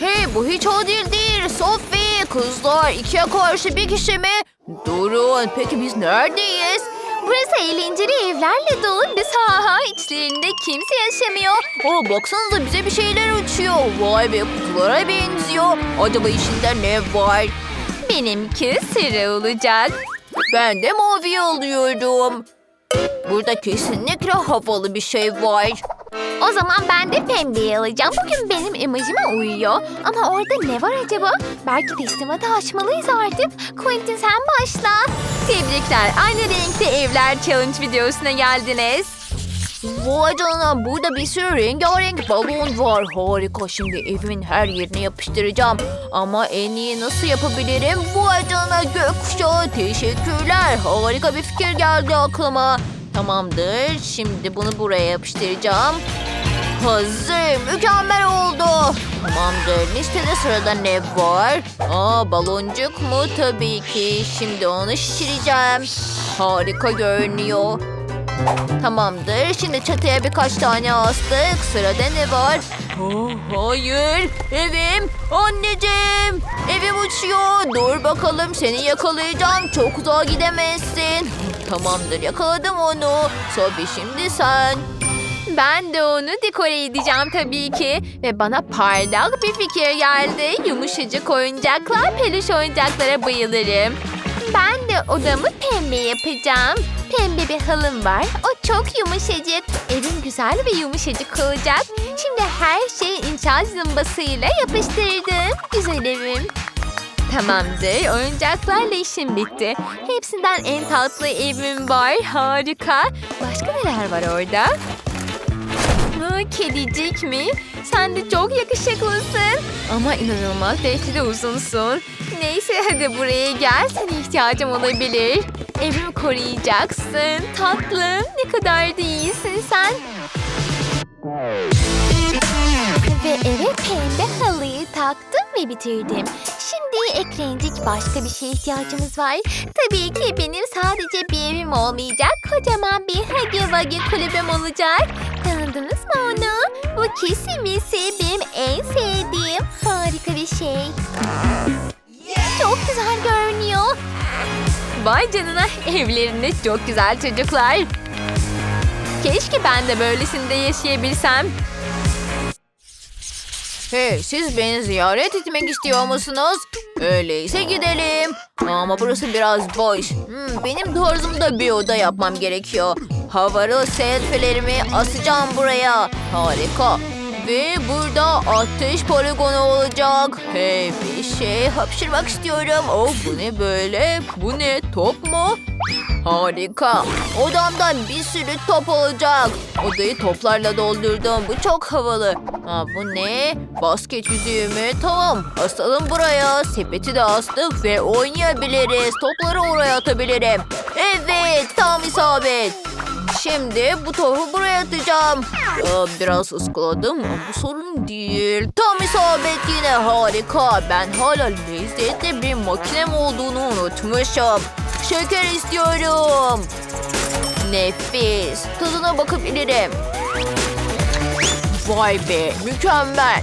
Hey bu hiç adil değil. Sophie kızlar ikiye karşı bir kişi mi? Durun peki biz neredeyiz? Burası eğlenceli evlerle dolu bir saha. İçlerinde kimse yaşamıyor. Aa, baksanıza bize bir şeyler uçuyor. Vay be kutulara benziyor. Acaba içinde ne var? Benimki sıra olacak. Ben de mavi alıyorum. Burada kesinlikle havalı bir şey var. O zaman ben de pembeyi alacağım. Bugün benim imajıma uyuyor. Ama orada ne var acaba? Belki teslimatı açmalıyız artık. Quentin sen başla. Tebrikler. Aynı renkte evler challenge videosuna geldiniz. Vay canına burada bir sürü rengarenk balon var. Harika şimdi evimin her yerine yapıştıracağım. Ama en iyi nasıl yapabilirim? Vay canına gökkuşağı teşekkürler. Harika bir fikir geldi aklıma. Tamamdır şimdi bunu buraya yapıştıracağım. Hazır mükemmel oldu. Tamamdır listede sırada ne var? Aa baloncuk mu? Tabii ki. Şimdi onu şişireceğim. Harika görünüyor. Tamamdır. Şimdi çatıya birkaç tane astık. Sırada ne var? Oh, hayır. Evim. Anneciğim. Evim uçuyor. Dur bakalım seni yakalayacağım. Çok uzağa gidemezsin. Tamamdır yakaladım onu. Sophie şimdi sen. Ben de onu dekore edeceğim tabii ki. Ve bana parlak bir fikir geldi. Yumuşacık oyuncaklar, peluş oyuncaklara bayılırım. Ben de odamı pembe yapacağım. Pembe bir halım var. O çok yumuşacık. Evim güzel ve yumuşacık olacak. Şimdi her şeyi inşaat zımbasıyla yapıştırdım. Güzel evim. Tamamdır. Oyuncaklarla işim bitti. Hepsinden en tatlı evim var. Harika. Başka neler var orada? Kedicik mi? Sen de çok yakışıklısın. Ama inanılmaz derecede uzunsun. Neyse hadi buraya gel. Sana ihtiyacım olabilir. Evimi koruyacaksın. Tatlım ne kadar da iyisin sen. Ve eve pembe halıyı taktım ve bitirdim. Şimdi eklenecek başka bir şeye ihtiyacımız var. Tabii ki benim sadece bir evim olmayacak. Kocaman bir Huggy Wuggy kulübüm olacak. Tanıdınız mı onu? Bu kesinlikle benim en sevdiğim harika bir şey. Çok güzel görünüyor. Vay canına evlerinde çok güzel çocuklar. Keşke ben de böylesinde yaşayabilsem. Hey siz beni ziyaret etmek istiyor musunuz? Öyleyse gidelim. Ama burası biraz boş. Hmm, benim tarzımda bir oda yapmam gerekiyor. Havalı selfie'lerimi asacağım buraya. Harika. Ve burada ateş poligonu olacak. Hey bir şey hapşırmak istiyorum. Oh bu ne böyle? Bu ne top mu? Harika. Odamdan bir sürü top olacak. Odayı toplarla doldurdum. Bu çok havalı. Ha, bu ne? Basket yüzüğü mü? Tamam. Asalım buraya. Sepeti de astık ve oynayabiliriz. Topları oraya atabilirim. Evet. Tam isabet. Şimdi bu topu buraya atacağım. Biraz ıskaladım ama bu sorun değil. Tam isabet yine harika. Ben hala lezzetli bir makinem olduğunu unutmuşum. Şeker istiyorum. Nefis. Tadına bakabilirim. Vay be mükemmel.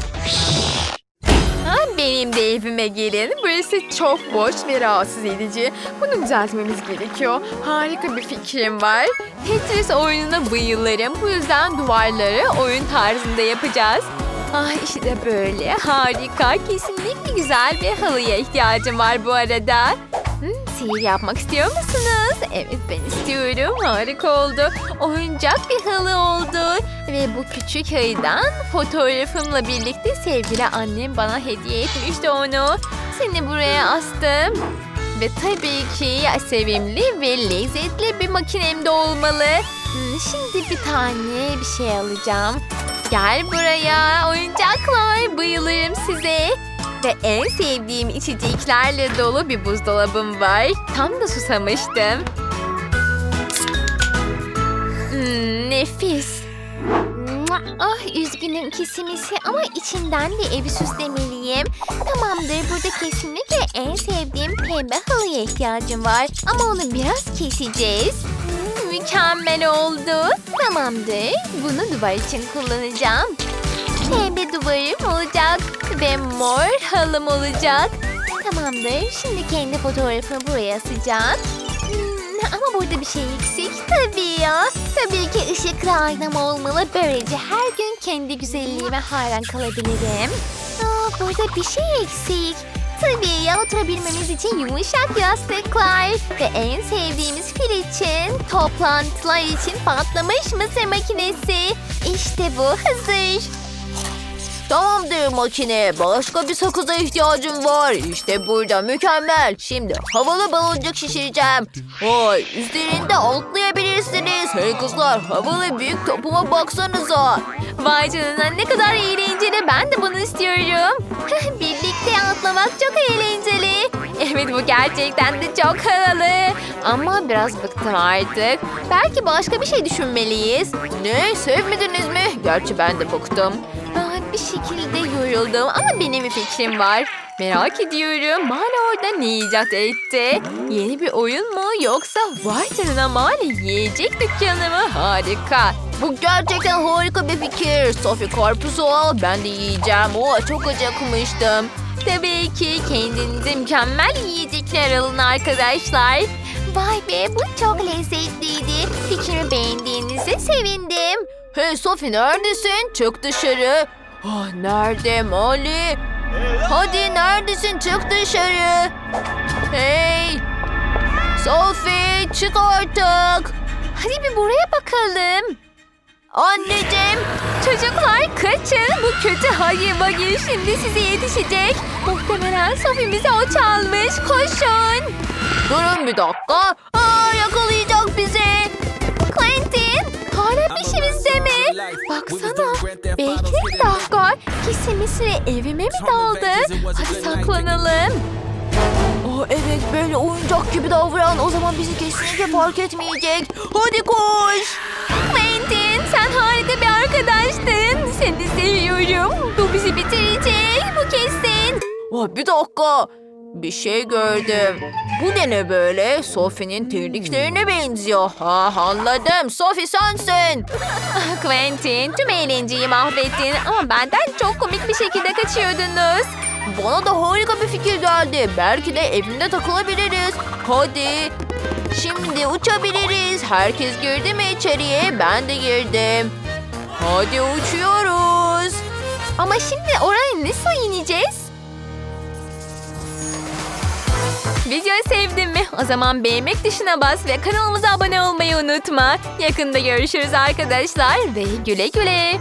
Benim de evime gelin. Burası çok boş ve rahatsız edici. Bunu düzeltmemiz gerekiyor. Harika bir fikrim var. Tetris oyununa bayılırım. Bu yüzden duvarları oyun tarzında yapacağız. Ah işte böyle. Harika. Kesinlikle güzel bir halıya ihtiyacım var bu arada. Sihir yapmak istiyor musunuz? Evet ben istiyorum. Harika oldu. Oyuncak bir halı oldu. Ve bu küçük ayıdan fotoğrafımla birlikte sevgili annem bana hediye etmişti onu. Seni buraya astım. Ve tabii ki sevimli ve lezzetli bir makinem de olmalı. Şimdi bir tane bir şey alacağım. Gel buraya oyuncaklar bayılırım size. Ve en sevdiğim içeceklerle dolu bir buzdolabım var. Tam da susamıştım. Hmm, nefis. Ah üzgünüm kesimisi ama içinden de evi süslemeliyim. Tamamdır burada kesinlikle en sevdiğim pembe halıya ihtiyacım var. Ama onu biraz keseceğiz. Hmm, mükemmel oldu. Tamamdır bunu duvar için kullanacağım. Pembe duvarım olacak. ve mor halım olacak. Tamamdır. Şimdi kendi fotoğrafımı buraya asacağım. Hmm, ama burada bir şey eksik tabii ya. Tabii ki ışıklı aynam olmalı. Böylece her gün kendi güzelliğime hayran kalabilirim. Aa, burada bir şey eksik. Ya oturabilmemiz için yumuşak yastıklar ve en sevdiğimiz fil için toplantılar için patlamış mısır makinesi. İşte bu hazır. Tamamdır makine. Başka bir sakıza ihtiyacım var. İşte burada mükemmel. Şimdi havalı baloncuk şişireceğim. Vay üzerinde atlayabilirsiniz. Hey kızlar havalı büyük topuma baksanıza. Vay canına ne kadar eğlenceli. Ben de bunu istiyorum. Birlikte atlamak çok eğlenceli. Evet bu gerçekten de çok havalı. Ama biraz bıktım artık. Belki başka bir şey düşünmeliyiz. Ne sevmediniz mi? Gerçi ben de bıktım. Aa, bir şekilde yoruldum ama benim bir fikrim var. Merak ediyorum Mali orada ne icat etti? Yeni bir oyun mu yoksa vay canına Mali yiyecek dükkanı mı? Harika. Bu gerçekten harika bir fikir. Sophie karpuzu al ben de yiyeceğim. Oo, çok acıkmıştım. Tabii ki kendinize mükemmel yiyecekler alın arkadaşlar. Vay be bu çok lezzetliydi. Fikrimi beğendiğinize sevindim. Hey Sophie neredesin? Çık dışarı. Ah, nerede Molly? Hadi neredesin? Çık dışarı. Hey! Sophie çık artık. Hadi bir buraya bakalım. Anneciğim. Çocuklar kaçın. Bu kötü Hagi Vagi şimdi size yetişecek. Muhtemelen Sophie'mize o çalmış. Koşun. Durun bir dakika. Aa, yakalayacak bizi. Quentin hala peşimizde mi? Baksana. Bekle bir dakika. Kesinlikle evime mi daldı? Hadi saklanalım. Oh, evet böyle oyuncak gibi davran. O zaman bizi kesinlikle fark etmeyecek. Hadi koş. Quentin sen harika bir arkadaştın. Seni seviyorum. Bu bizi bitirecek. Bu kesin. Oh, bir dakika. Bir şey gördüm. Bu da ne böyle? Sophie'nin terliklerine benziyor. Ha anladım. Sophie sensin. Ah, Quentin tüm eğlenceyi mahvettin ama benden çok komik bir şekilde kaçıyordunuz. Bana da harika bir fikir geldi. Belki de evimde takılabiliriz. Hadi. Şimdi uçabiliriz. Herkes girdi mi içeriye? Ben de girdim. Hadi uçuyoruz. Ama şimdi oraya nasıl ineceğiz? Videoyu sevdin mi? O zaman beğenmek tuşuna bas ve kanalımıza abone olmayı unutma. Yakında görüşürüz arkadaşlar ve güle güle.